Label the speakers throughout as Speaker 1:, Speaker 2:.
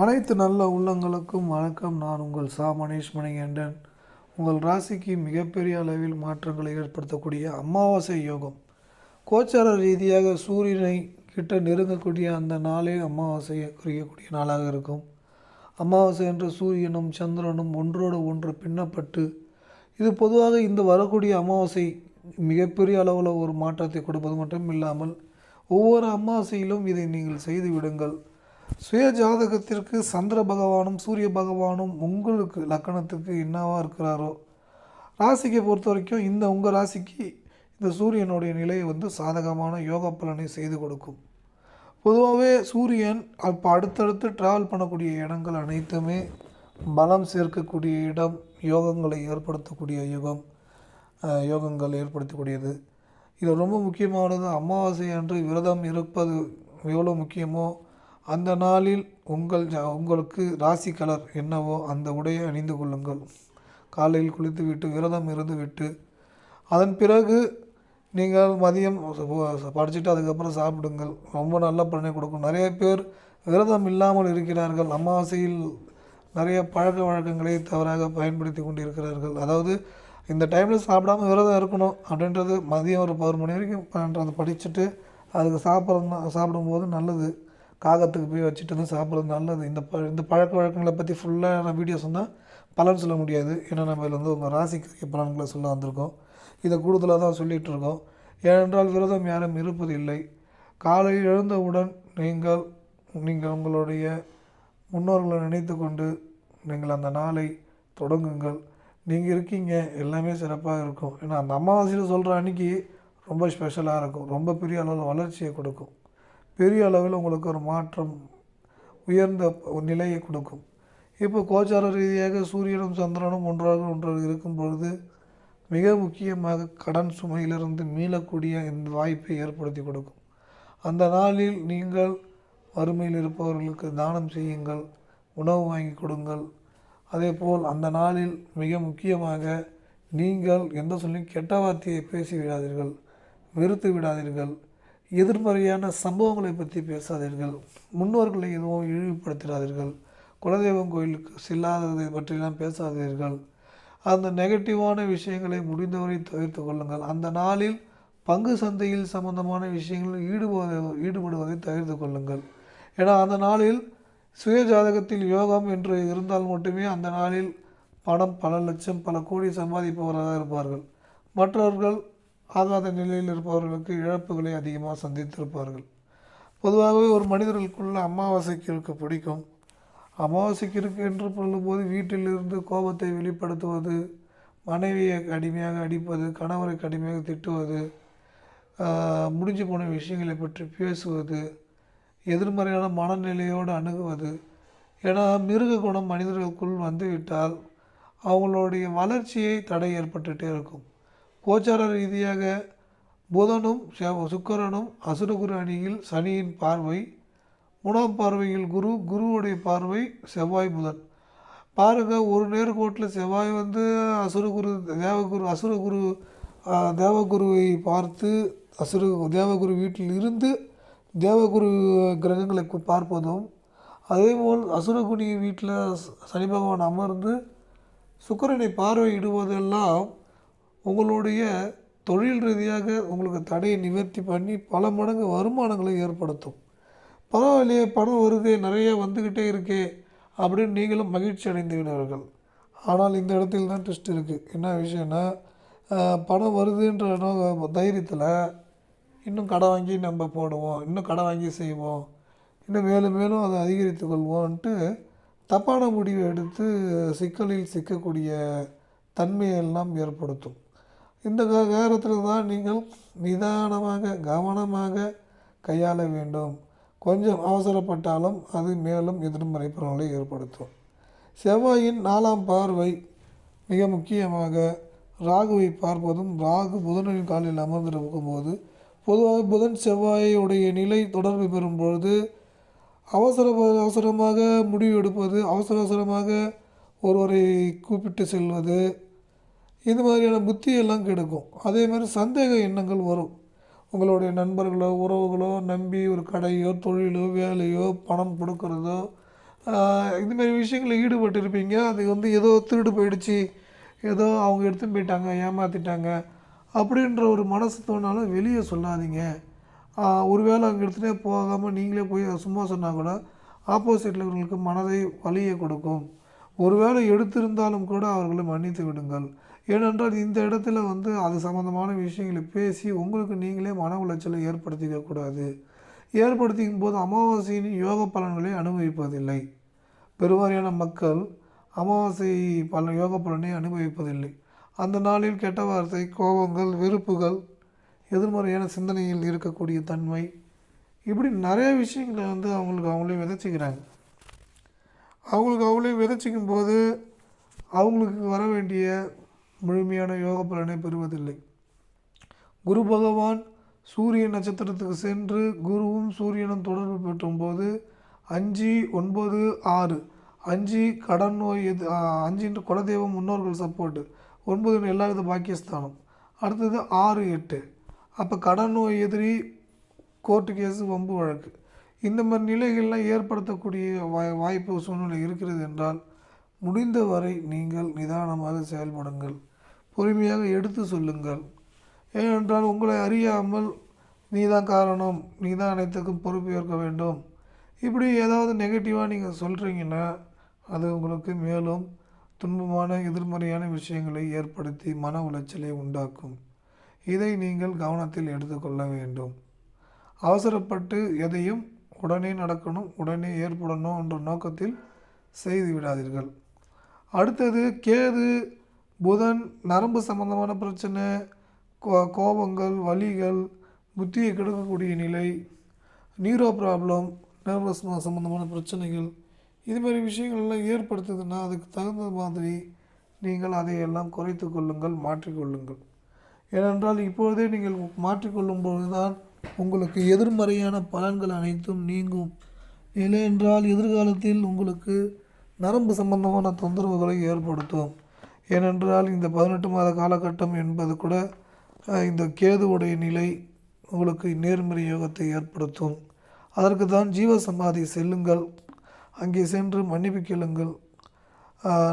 Speaker 1: அனைத்து நல்ல உள்ளங்களுக்கும் வணக்கம். நான் உங்கள் சா. மணேஷ் மணிகண்டன் உங்கள் ராசிக்கு மிகப்பெரிய அளவில் மாற்றங்களை ஏற்படுத்தக்கூடிய அமாவாசை யோகம். கோச்சார ரீதியாக சூரியனை கிட்ட நெருங்கக்கூடிய அந்த நாளே அமாவாசையை குறிக்கக்கூடிய நாளாக இருக்கும். அமாவாசை என்ற சூரியனும் சந்திரனும் ஒன்றோடு ஒன்று பின்னப்பட்டு இது பொதுவாக இந்த வரக்கூடிய அமாவாசை மிகப்பெரிய அளவில் ஒரு மாற்றத்தை கொடுப்பது மட்டும் இல்லாமல் ஒவ்வொரு அமாவாசையிலும் இதை நீங்கள் செய்து விடுங்கள். சுய ஜாதகத்திற்கு சந்திர பகவானும் சூரிய பகவானும் உங்களுக்கு லக்கணத்துக்கு என்னவாக இருக்கிறாரோ? ராசிக்கு பொறுத்த வரைக்கும் இந்த உங்கள் ராசிக்கு இந்த சூரியனுடைய நிலை வந்து சாதகமான யோக பலனை செய்து கொடுக்கும். பொதுவாகவே சூரியன் அப்போ அடுத்தடுத்து ட்ராவல் பண்ணக்கூடிய இடங்கள் அனைத்துமே பலம் சேர்க்கக்கூடிய இடம் யோகங்களை ஏற்படுத்தக்கூடிய யுகம் யோகங்கள் ஏற்படுத்தக்கூடியது. இது ரொம்ப முக்கியமானது. அமாவாசை அன்று விரதம் இருப்பது எவ்வளோ முக்கியமோ அந்த நாளில் உங்கள் உங்களுக்கு ராசி கலர் என்னவோ அந்த உடையை அணிந்து கொள்ளுங்கள். காலையில் குளித்துவிட்டு விரதம் இருந்துவிட்டு அதன் பிறகு நீங்கள் மதியம் படிச்சுட்டு அதுக்கப்புறம் சாப்பிடுங்கள். ரொம்ப நல்ல பலனை கொடுக்கும். நிறைய பேர் விரதம் இல்லாமல் இருக்கிறார்கள். அமாவாசையில் நிறைய பழக்க வழக்கங்களை தவறாக பயன்படுத்தி கொண்டு இருக்கிறார்கள் அதாவது இந்த டைமில் சாப்பிடாம விரதம் இருக்கணும் அப்படின்றது மதியம் ஒரு பதினொரு மணி வரைக்கும் பண்ணுறது படிச்சுட்டு அதுக்கு சாப்பிட்றது சாப்பிடும்போது நல்லது. காகத்துக்கு போய் வச்சுட்டு வந்து சாப்பிட்றது நல்லது இந்த ப இந்த பழக்க வழக்கங்களை பற்றி ஃபுல்லாக நான் வீடியோ சொன்னால் பலன் சொல்ல முடியாது. ஏன்னா நம்ம இதில் வந்து உங்கள் ராசிக்குரிய பலன்களை சொல்ல வந்திருக்கோம். இதை கூடுதலாக தான் சொல்லிகிட்டு இருக்கோம். ஏனென்றால் விரதம் யாரும் இருப்பதில்லை காலையில் எழுந்தவுடன் நீங்கள் நீங்கள் உங்களுடைய முன்னோர்களை நினைத்து கொண்டு நீங்கள் அந்த நாளை தொடங்குங்கள். நீங்கள் இருக்கீங்க எல்லாமே சிறப்பாக இருக்கும். ஏன்னா அந்த அமாவாசையில் சொல்கிற அன்னைக்கு ரொம்ப ஸ்பெஷலாக இருக்கும். ரொம்ப பெரிய அளவில் வளர்ச்சியை கொடுக்கும். பெரிய அளவில் உங்களுக்கு ஒரு மாற்றம் உயர்ந்த ஒரு நிலையை கொடுக்கும். இப்போ கோச்சார ரீதியாக சூரியனும் சந்திரனும் ஒன்றாக ஒன்றாக இருக்கும் பொழுது மிக முக்கியமாக கடன் சுமையிலிருந்து மீளக்கூடிய இந்த வாய்ப்பை ஏற்படுத்தி கொடுக்கும். அந்த நாளில் நீங்கள் வறுமையில் இருப்பவர்களுக்கு தானம் செய்யுங்கள் உணவு வாங்கி கொடுங்கள். அதேபோல் அந்த நாளில் மிக முக்கியமாக நீங்கள் எந்த சொல்லியும் கெட்ட வார்த்தையை பேசி விடாதீர்கள் வெறுத்து விடாதீர்கள். எதிர்மறையான சம்பவங்களை பற்றி பேசாதீர்கள். முன்னோர்களை எதுவும் இழிவுபடுத்திடாதீர்கள் குலதெய்வம் கோயிலுக்கு செல்லாததை பற்றியெல்லாம் பேசாதீர்கள். அந்த நெகட்டிவான விஷயங்களை முடிந்தவரை தவிர்த்து கொள்ளுங்கள். அந்த நாளில் பங்கு சந்தையில் சம்பந்தமான விஷயங்களில் ஈடுபடுவதை ஈடுபடுவதை தவிர்த்து கொள்ளுங்கள். ஏன்னா அந்த நாளில் சுய ஜாதகத்தில் யோகம் என்று இருந்தால் மட்டுமே அந்த நாளில் பணம் பல லட்சம் பல கோடி சம்பாதிப்பவராக இருப்பார்கள். மற்றவர்கள் ஆகாத நிலையில் இருப்பவர்களுக்கு இழப்புகளை அதிகமாக சந்தித்திருப்பார்கள். பொதுவாகவே ஒரு மனிதர்களுக்குள்ள அமாவாசைக்கு இருக்க பிடிக்கும். அமாவாசைக்கு இருக்கு என்று சொல்லும்போது வீட்டிலிருந்து கோபத்தை வெளிப்படுத்துவது மனைவியை கடுமையாக அடிப்பது கணவரை கடுமையாக திட்டுவது முடிஞ்சு போன விஷயங்களை பற்றி பேசுவது எதிர்மறையான மனநிலையோடு அணுகுவது. ஏன்னா மிருக குணம் மனிதர்களுக்குள் வந்துவிட்டால் அவங்களுடைய வளர்ச்சியை தடை ஏற்பட்டுகிட்டே இருக்கும். கோச்சார ரீதியாக புதனும் சுக்கரனும் அசுரகுரு அணியில் சனியின் பார்வை. மூணாம் பார்வையில் குரு குருவுடைய பார்வை செவ்வாய் புதன். பாருங்கள் ஒரு நேர்கோட்டில் செவ்வாய் வந்து அசுரகுரு தேவகுரு அசுரகுரு தேவகுருவை பார்த்து அசுர தேவகுரு வீட்டில் இருந்து தேவகுரு கிரகங்களை பார்ப்பதும் அதேபோல் அசுரகுனி வீட்டில் சனி பகவான் அமர்ந்து சுக்கரனை பார்வையிடுவதெல்லாம் உங்களுடைய தொழில் ரீதியாக உங்களுக்கு தடையை நிவர்த்தி பண்ணி பல மடங்கு வருமானங்களை ஏற்படுத்தும். பரவாயில்லையே பணம் வருதே நிறைய வந்துக்கிட்டே இருக்கே அப்படின்னு நீங்களும் மகிழ்ச்சி அடைந்து ஆனால் இந்த இடத்தில் தான் ட்விஸ்ட் இருக்குது என்ன விஷயம்னா பணம் வருதுன்ற நோ- தைரியத்தில் இன்னும் கடை வாங்கி நம்ம போடுவோம் இன்னும் கடை வாங்கி செய்வோம் இன்னும் மேலும் மேலும் அதை அதிகரித்து கொள்வோன்ட்டு தப்பான முடிவை எடுத்து சிக்கலில் சிக்கக்கூடிய தன்மையெல்லாம் ஏற்படுத்தும். இந்த நேரத்தில் தான் நீங்கள் நிதானமாக கவனமாக கையாள வேண்டும். கொஞ்சம் அவசரப்பட்டாலும் அது மேலும் எதிர்மறை பலன்களை ஏற்படுத்தும். செவ்வாயின் நாலாம் பார்வை மிக முக்கியமாக ராகுவை பார்ப்பதும் ராகு புதனின் காலில் அமர்ந்திருக்கும் போது பொதுவாக புதன் செவ்வாயுடைய நிலை தொடர்பு பெறும் பொழுது அவசர அவசரமாக முடிவு எடுப்பது அவசர அவசரமாக ஒருவரை கூப்பிட்டு செல்வது இது மாதிரியான புத்தியெல்லாம் கெடுக்கும். அதே மாதிரி சந்தேக எண்ணங்கள் வரும். உங்களுடைய நண்பர்களோ உறவுகளோ நம்பி ஒரு கடையோ தொழிலோ வேலையோ பணம் கொடுக்கறதோ ஆஹ் இதுமாரி விஷயங்களில் ஈடுபட்டிருப்பீங்க. அது வந்து ஏதோ திருடு போயிடுச்சு. ஏதோ அவங்க எடுத்துன்னு போயிட்டாங்க ஏமாற்றிட்டாங்க அப்படின்ற ஒரு மனசு தோணாலும் வெளியே சொல்லாதீங்க. ஒருவேளை அங்கே எடுத்துகிட்டே போகாமல் நீங்களே போய் சும்மா சொன்னால் கூட ஆப்போசிட்டில் இருக்கிறவங்களுக்கு மனதை வலியை கொடுக்கும். ஒருவேளை எடுத்திருந்தாலும் கூட அவர்களை மன்னித்து விடுங்கள். ஏனென்றால் இந்த இடத்துல வந்து அது சம்பந்தமான விஷயங்களை பேசி உங்களுக்கு நீங்களே மன உளைச்சலை ஏற்படுத்திக்க கூடாது. ஏற்படுத்திக்கும் போது அமாவாசையின் யோக பலன்களை அனுபவிப்பதில்லை. பெருவாரியான மக்கள் அமாவாசை பல யோக பலனை அனுபவிப்பதில்லை. அந்த நாளில் கெட்ட வார்த்தை கோபங்கள் வெறுப்புகள் எதிர்மறையான சிந்தனையில் இருக்கக்கூடிய தன்மை இப்படி நிறைய விஷயங்களை வந்து அவங்களுக்கு அவங்களே விதைச்சிக்கிறாங்க. அவங்களுக்கு அவங்களே விதைச்சிக்கும் போது அவங்களுக்கு வர வேண்டிய முழுமையான யோக பலனை பெறுவதில்லை. குரு பகவான் சூரிய நட்சத்திரத்துக்கு சென்று குருவும் சூரியனும் தொடர்பு பெற்றும்போது அஞ்சு ஒன்பது ஆறு அஞ்சு கடன் நோய் எது அஞ்சு குலதெய்வம் முன்னோர்கள் சப்போர்ட்டு ஒன்பது எல்லாவித பாக்கியஸ்தானம். அடுத்தது ஆறு எட்டு. அப்போ கடன் நோய் எதிரி கோர்ட்டு கேஸு வம்பு வழக்கு. இந்த மாதிரி நிலைகள்லாம் ஏற்படுத்தக்கூடிய வாய் வாய்ப்பு சூழ்நிலை இருக்கிறது என்றால் முடிந்தவரை நீங்கள் நிதானமாக செயல்படுங்கள். பொறுமையாக எடுத்து சொல்லுங்கள். ஏனென்றால் உங்களை அறியாமல் நீ தான் காரணம். நீ தான் அனைத்துக்கும் பொறுப்பு ஏற்க வேண்டும். இப்படி ஏதாவது நெகட்டிவாக நீங்கள் சொல்கிறீங்கன்னா அது உங்களுக்கு மேலும் துன்பமான எதிர்மறையான விஷயங்களை ஏற்படுத்தி மன உளைச்சலை உண்டாக்கும். இதை நீங்கள் கவனத்தில் எடுத்துக்கொள்ள வேண்டும். அவசரப்பட்டு எதையும் உடனே நடக்கணும் உடனே ஏற்படணும் என்ற நோக்கத்தில் செய்து விடாதீர்கள். அடுத்தது கேது புதன் நரம்பு சம்பந்தமான பிரச்சனை கோ கோபங்கள் வலிகள் புத்தியை கெடுக்கக்கூடிய நிலை நீரோ ப்ராப்ளம் நர்வஸ் சம்மந்தமான பிரச்சனைகள். இதுமாரி விஷயங்கள்லாம் ஏற்படுத்துதுன்னா அதுக்கு தகுந்த மாதிரி நீங்கள் அதையெல்லாம் குறைத்து கொள்ளுங்கள் மாற்றிக்கொள்ளுங்கள் ஏனென்றால் இப்பொழுதே நீங்கள் மாற்றிக்கொள்ளும் பொழுதுதான் உங்களுக்கு எதிர்மறையான பலன்கள் அனைத்தும் நீங்கும். இல்லையென்றால் எதிர்காலத்தில் உங்களுக்கு நரம்பு சம்பந்தமான தொந்தரவுகளை ஏற்படுத்தும். ஏனென்றால் இந்த பதினெட்டு மாத காலகட்டம் என்பது கூட இந்த கேதுவுடைய நிலை உங்களுக்கு நேர்மறை யோகத்தை ஏற்படுத்தும். அதற்கு தான் ஜீவ சமாதி செல்லுங்கள். அங்கே சென்று மன்னிப்பு கேளுங்கள்.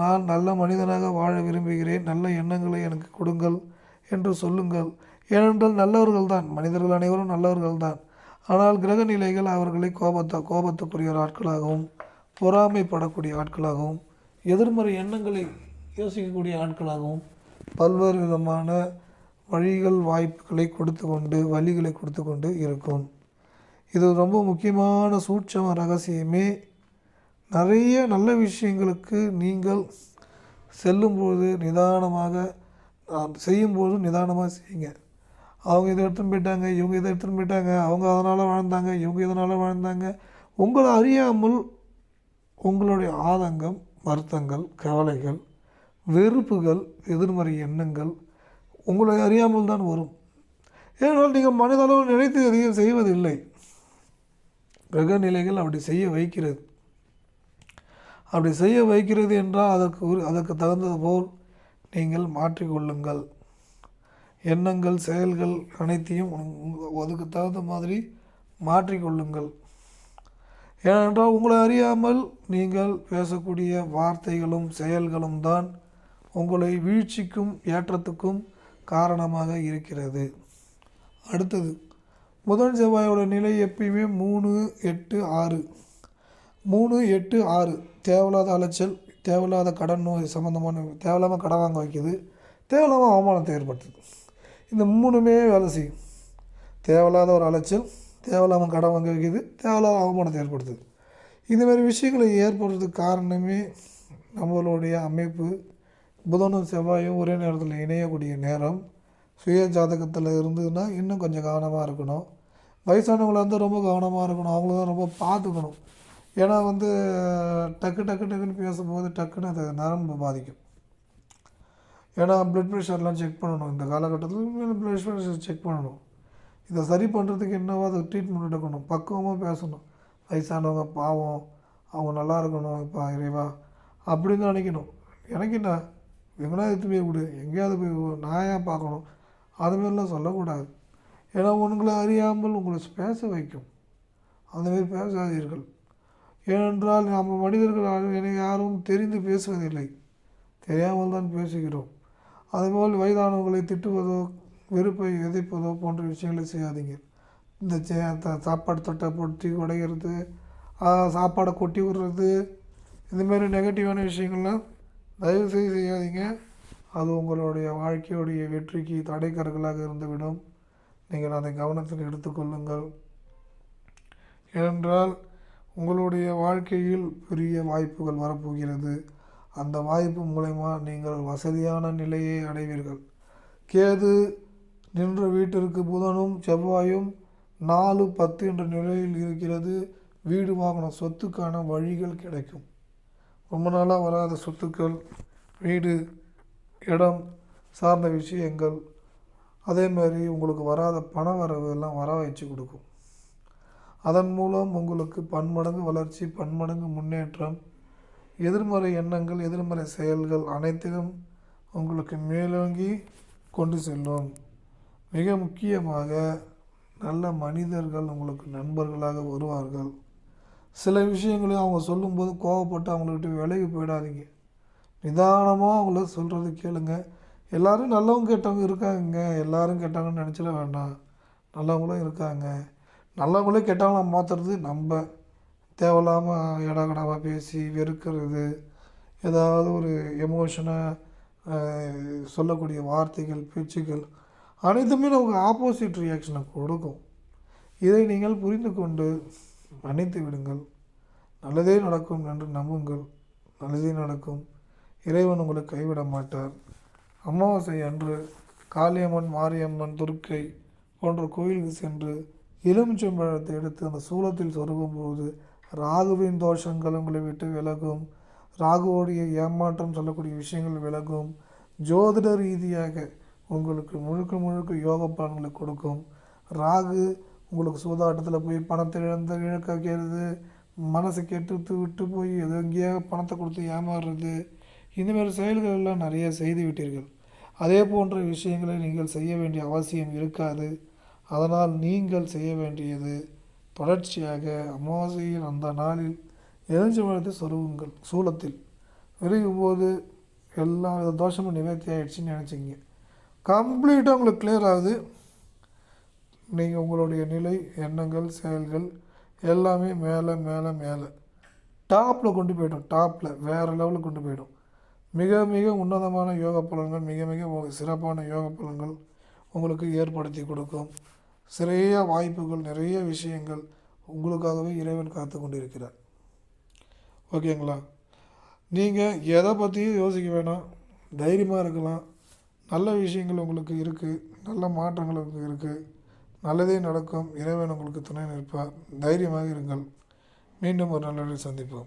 Speaker 1: நான் நல்ல மனிதனாக வாழ விரும்புகிறேன். நல்ல எண்ணங்களை எனக்கு கொடுங்கள் என்று சொல்லுங்கள். ஏனென்றால் நல்லவர்கள் தான். மனிதர்கள் அனைவரும் நல்லவர்கள் தான். ஆனால் கிரக நிலைகள் அவர்களை கோபத்த கோபத்துக்குரிய ஆட்களாகவும் பொறாமைப்படக்கூடிய ஆட்களாகவும் எதிர்மறை எண்ணங்களை யோசிக்கக்கூடிய ஆட்களாகவும் பல்வேறு விதமான வழிகள் வாய்ப்புகளை கொடுத்து கொண்டு வழிகளை கொடுத்து கொண்டு இருக்கும். இது ரொம்ப முக்கியமான சூட்சம ரகசியமே. நிறைய நல்ல விஷயங்களுக்கு நீங்கள் செல்லும்போது நிதானமாக செய்யும்போது நிதானமாக செய்யுங்க. அவங்க இதை எடுத்துன்னு போயிட்டாங்க இவங்க இதை எடுத்துன்னு போயிட்டாங்க அவங்க அதனால் வாழ்ந்தாங்க இவங்க இதனால் வாழ்ந்தாங்க. உங்களை அறியாமல் உங்களுடைய ஆதங்கம் வருத்தங்கள் கவலைகள் வெறுப்புகள் எதிர்மறை எண்ணங்கள் உங்களை அறியாமல் தான் வரும். ஏனால் நீங்கள் மனதளவு நினைத்து எதையும் செய்வதில்லை. கிரக நிலைகள் அப்படி செய்ய வைக்கிறது. அப்படி செய்ய வைக்கிறது என்றால் அதற்கு அதற்கு தகுந்தது போல் நீங்கள் மாற்றிக்கொள்ளுங்கள். எண்ணங்கள் செயல்கள் அனைத்தையும் அதுக்கு தகுந்த மாதிரி மாற்றிக்கொள்ளுங்கள். ஏனென்றால் உங்களை அறியாமல் நீங்கள் பேசக்கூடிய வார்த்தைகளும் செயல்களும் தான் உங்களை வீழ்ச்சிக்கும் ஏற்றத்துக்கும் காரணமாக இருக்கிறது. அடுத்தது புதன் செவ்வாயோட நிலை எப்பயுமே மூணு எட்டு ஆறு. மூணு எட்டு ஆறு. தேவையில்லாத அலைச்சல் தேவையில்லாத கடன் நோய் சம்மந்தமான தேவையில்லாமல் கடன் வாங்க வைக்கிது. தேவையில்லாமல் அவமானத்தை ஏற்படுத்துது. இந்த மூணுமே வேலை செய்யும். தேவையில்லாத ஒரு அலைச்சல் தேவையில்லாமல் கடன் வாங்க வைக்குது தேவையில்லாத அவமானத்தை ஏற்படுத்துது. இந்த மாதிரி விஷயங்களை ஏற்படுறதுக்கு காரணமே நம்மளுடைய அமைப்பு புதனும் செவ்வாயும் ஒரே நேரத்தில் இணையக்கூடிய நேரம். சுய ஜாதகத்தில் இருந்ததுன்னா இன்னும் கொஞ்சம் கவனமாக இருக்கணும். வயசானவங்களை வந்து ரொம்ப கவனமாக இருக்கணும். அவங்கள தான் ரொம்ப பார்த்துக்கணும். ஏன்னா வந்து டக்கு டக்கு டக்குன்னு பேசும்போது டக்குன்னு அது நரம்பு பாதிக்கும். ஏன்னா ப்ளட் ப்ரெஷர்லாம் செக் பண்ணணும். இந்த காலகட்டத்தில் ப்ளட் ப்ரெஷர் செக் பண்ணணும். இதை சரி பண்ணுறதுக்கு என்னவோ அது ட்ரீட்மெண்ட் எடுக்கணும். பக்குவமாக பேசணும். வயசானவங்க பாவம் அவங்க நல்லா இருக்கணும் இப்போ இறைவா அப்படின்னு நினைக்கணும். எனக்கு என்ன எங்கன்னா எடுத்து போய் விடு? எங்கேயாவது போய் நான் ஏன் பார்க்கணும்? அதுமாரிலாம் சொல்லக்கூடாது. ஏன்னா உங்களை அறியாமல் உங்களை பேச வைக்கும். அந்தமாரி பேசாதீர்கள். ஏனென்றால் நாம் மனிதர்கள் என யாரும் தெரிந்து பேசுவதில்லை. தெரியாமல் தான் பேசுகிறோம். அதுபோல் வயதானவர்களை திட்டுவதோ வெறுப்பை விதைப்பதோ போன்ற விஷயங்களை செய்யாதீங்க. இந்த த- சாப்பாடு தட்டை பொட்டி உடைகிறது சாப்பாடை கொட்டி விடுறது இந்தமாரி நெகட்டிவான விஷயங்கள்லாம் தயவுசெய்து செய்யாதீங்க. அது உங்களுடைய வாழ்க்கையுடைய வெற்றிக்கு தடைக்கற்களாக இருந்துவிடும். நீங்கள் அதை கவனத்தில் எடுத்துக்கொள்ளுங்கள் ஏனென்றால் உங்களுடைய வாழ்க்கையில் பெரிய வாய்ப்புகள் வரப்போகிறது. அந்த வாய்ப்பு மூலயமா நீங்கள் வசதியான நிலையை அடைவீர்கள். கேது நின்ற வீட்டிற்கு புதனும் செவ்வாயும் நாலு பத்து என்ற நிலையில் இருக்கிறது. வீடு வாங்கின சொத்துக்கான வழிகள் கிடைக்கும். ரொம்ப நாளாக வராத சொத்துக்கள் வீடு இடம் சார்ந்த விஷயங்கள். அதே மாதிரி உங்களுக்கு வராத பண வரவு எல்லாம் வர வச்சு கொடுக்கும். அதன் மூலம் உங்களுக்கு பன்மடங்கு வளர்ச்சி பன்மடங்கு முன்னேற்றம் எதிர்மறை எண்ணங்கள் எதிர்மறை செயல்கள் அனைத்திலும் உங்களுக்கு மேலோங்கி கொண்டு செல்லும். மிக முக்கியமாக நல்ல மனிதர்கள் உங்களுக்கு நண்பர்களாக வருவார்கள். சில விஷயங்களையும் அவங்க சொல்லும்போது கோவப்பட்டு அவங்கள்ட்ட விலகி போயிடாதீங்க. நிதானமாக அவங்கள சொல்கிறது கேளுங்க. எல்லோரும் நல்லவங்க கெட்டவங்க இருக்காங்க. எல்லோரும் கேட்டாங்கன்னு நினச்சிட வேண்டாம். நல்லவங்களும் இருக்காங்க. நல்லவங்களே கெட்டவங்கள மாற்றுறது நம்ம. தேவையில்லாமல் இடகடமாக பேசி வெறுக்கிறது. ஏதாவது ஒரு எமோஷனை சொல்லக்கூடிய வார்த்தைகள் பேச்சுக்கள் அனைத்துமே நமக்கு ஆப்போசிட் ரியாக்ஷனை கொடுக்கும். இதை நீங்கள் புரிந்து கொண்டு மன்னித்து விடுங்கள். நல்லதே நடக்கும் என்று நம்புங்கள். நல்லதே நடக்கும். இறைவன் உங்களை கைவிட மாட்டார். அமாவாசை அன்று காளியம்மன் மாரியம்மன் துர்க்கை போன்ற கோயிலுக்கு சென்று எலுமிச்சம்பழத்தை எடுத்து அந்த சூலத்தில் சொருகும் போது ராகுவின் தோஷங்கள் உங்களை விட்டு விலகும். ராகுவோடைய ஏமாற்றம் சொல்லக்கூடிய விஷயங்கள் விலகும். ஜோதிட ரீதியாக உங்களுக்கு முழுக்க முழுக்க யோக பலன்களை கொடுக்கும். ராகு உங்களுக்கு சூதாட்டத்தில் போய் பணத்தை இழந்து இழக்க வைக்கிறது மனசை கெட்டு விட்டு போய் எது எங்கேயோ பணத்தை கொடுத்து ஏமாறுறது இந்தமாரி செயல்கள் எல்லாம் நிறைய செய்து விட்டீர்கள். அதே போன்ற விஷயங்களை நீங்கள் செய்ய வேண்டிய அவசியம் இருக்காது. அதனால் நீங்கள் செய்ய வேண்டியது தொடர்ச்சியாக அமாவாசையில் அந்த நாளில் எலுமிச்சம்பழத்தை சொருவுங்கள் சூலத்தில் விரிக்கும் போது வித தோஷமும் நிவர்த்தி ஆகிடுச்சின்னு நினச்சிங்க. கம்ப்ளீட்டாக உங்களுக்கு கிளியர் ஆகுது. நீங்கள் உங்களுடைய நிலை எண்ணங்கள் செயல்கள் எல்லாமே மேலே மேலே மேலே. டாப்பில் கொண்டு போய்டும் டாப்பில் வேறு லெவலில் கொண்டு போய்டும். மிக மிக உன்னதமான யோக பலன்கள் மிக மிக சிறப்பான யோக பலன்கள் உங்களுக்கு ஏற்படுத்தி கொடுக்கும். சிறைய வாய்ப்புகள் நிறைய விஷயங்கள் உங்களுக்காகவே இறைவன் காத்து கொண்டிருக்கிறார். ஓகேங்களா? நீங்கள் எதை பற்றியும் யோசிக்க வேணாம். தைரியமாக இருக்கலாம். நல்ல விஷயங்கள் உங்களுக்கு இருக்குது நல்ல மாற்றங்கள் உங்களுக்கு இருக்குது நல்லதே நடக்கும். இறைவன் உங்களுக்கு துணை நிற்பார். தைரியமாக இருங்கள். மீண்டும் ஒரு நல்ல சந்திப்போம்.